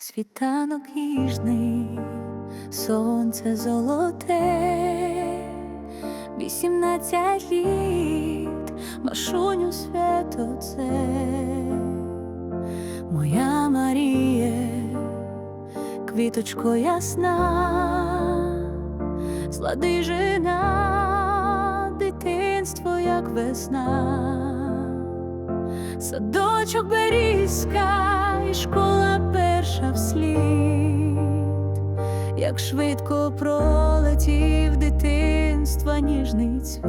світанок ніжний, сонце золоте, вісімнадцять літ, машуню свято це, моя Марія, квіточко ясна, злади жена, дитинство, як весна. Садочок берізка і школа перша вслід, як швидко пролетів дитинства ніжний цвіт.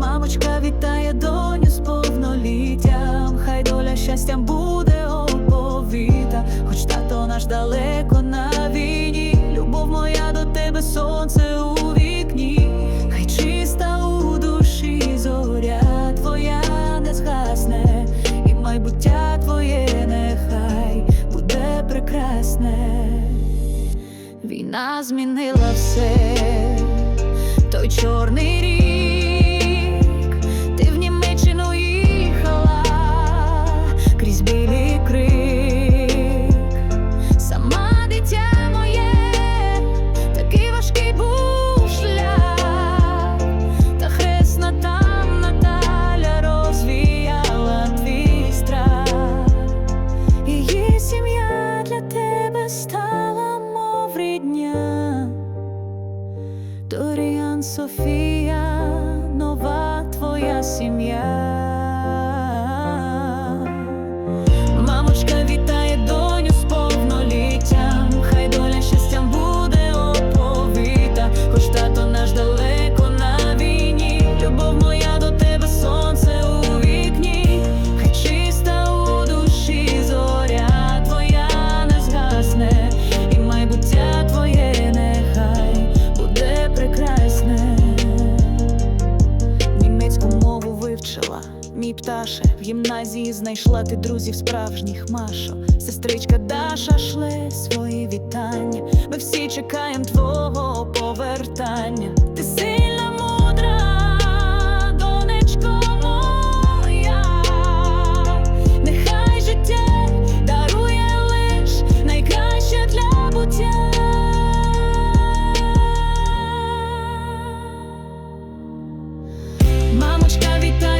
Мамочка вітає доню з повноліттям, хай доля щастям буде оповіта, хоч тато наш далеко на війні, любов моя до тебе, сонце майбуття твоє нехай буде прекрасне. Війна змінила все, той чорний рік, стала, мов рідня. Доріан Софія, нова твоя сім'я. Мій пташе, в гімназії знайшла ти друзів справжніх Машо. Сестричка Даша шле свої вітання. Ми всі чекаємо твого повертання. Ти сильна мудра, донечко моя, нехай життя дарує лиш найкраще для буття. Мамочка, вітай.